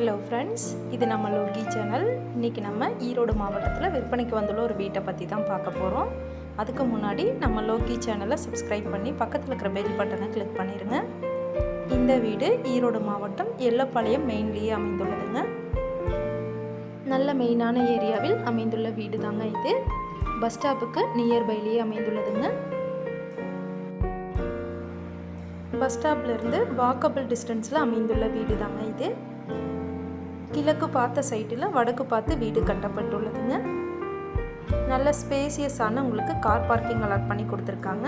Hello friends இது நம்ம Loki channel இன்றைக்கி நம்ம ஈரோடு மாவட்டத்தில் விற்பனைக்கு வந்துள்ள ஒரு வீட்டை பற்றி தான் பார்க்க போகிறோம் அதுக்கு முன்னாடி நம்ம லோகி சேனலை சப்ஸ்கிரைப் பண்ணி பக்கத்தில் இருக்கிற பெல் பட்டனை கிளிக் பண்ணிடுங்க இந்த வீடு ஈரோடு மாவட்டம் எல்லப்பாளையம் மெயின்லேயே அமைந்துள்ளதுங்க. நல்ல மெயினான ஏரியாவில் அமைந்துள்ள வீடு தாங்க இது. பஸ் ஸ்டாப்புக்கு நியர்பைலேயே அமைந்துள்ளதுங்க. பஸ் ஸ்டாப்லேருந்து வாக்கபிள் டிஸ்டன்ஸில் அமைந்துள்ள வீடு தாங்க இது. கிழக்கு பார்த்த சைட்டில் வடக்கு பார்த்து வீடு கட்டப்பட்டுள்ளதுங்க. நல்ல ஸ்பேசியஸான உங்களுக்கு கார் பார்க்கிங் அலாட் பண்ணி கொடுத்துருக்காங்க.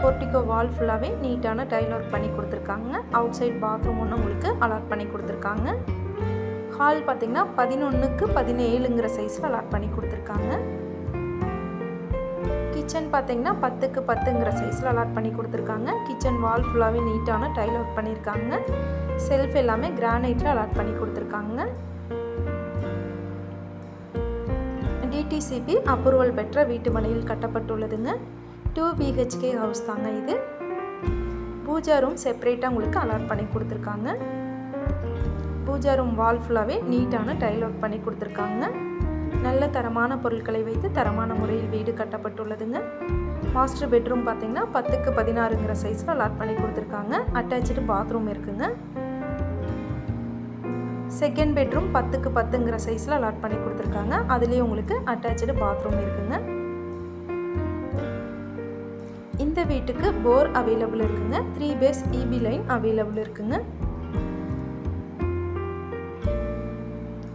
போர்ட்டிகோ வால் ஃபுல்லாகவே நீட்டான டைல் ஒர்க் பண்ணி கொடுத்துருக்காங்க. அவுட் சைட் பாத்ரூம் ஒன்று உங்களுக்கு அலாட் பண்ணி கொடுத்துருக்காங்க. ஹால் பார்த்திங்கன்னா பதினொன்றுக்கு பதினேழுங்கிற சைஸில் அலாட் பண்ணி கொடுத்துருக்காங்க. கிச்சன் பார்த்தீங்கன்னா பத்துக்கு பத்துங்கிற சைஸில் அலாட் பண்ணி கொடுத்துருக்காங்க. கிச்சன் வால் ஃபுல்லாகவே நீட்டான டைல் ஒர்க் பண்ணியிருக்காங்க. செல்ஃப் எல்லாமே கிரானைட்டில் அலாட் பண்ணி கொடுத்துருக்காங்க. டிடிசிபி அப்ரூவல் பெற்ற வீட்டு மனையில் கட்டப்பட்டுள்ளதுங்க. டூ பிஹெச்கே ஹவுஸ் தாங்க இது. பூஜா ரூம் செப்பரேட்டாக உங்களுக்கு அலாட் பண்ணி கொடுத்துருக்காங்க. பூஜா ரூம் வால் ஃபுல்லாகவே நீட்டான டைல் ஒர்க் பண்ணி கொடுத்துருக்காங்க. நல்ல தரமான பொருட்களை வைத்து தரமான முறையில் வீடு கட்டப்பட்டுள்ளதுங்க. மாஸ்டர் பெட்ரூம் பார்த்தீங்கன்னா பத்துக்கு பதினாறுங்கிற சைஸில் அலாட் பண்ணி கொடுத்துருக்காங்க. அட்டாச்சு பாத்ரூம் இருக்குங்க. செகண்ட் பெட்ரூம் பத்துக்கு பத்துங்கிற சைஸில் அலாட் பண்ணி கொடுத்துருக்காங்க. அதுலேயும் உங்களுக்கு அட்டாச்சு பாத்ரூம் இருக்குங்க. இந்த வீட்டுக்கு போர் அவைலபிள் இருக்குங்க. Three phase EB line available இருக்குங்க.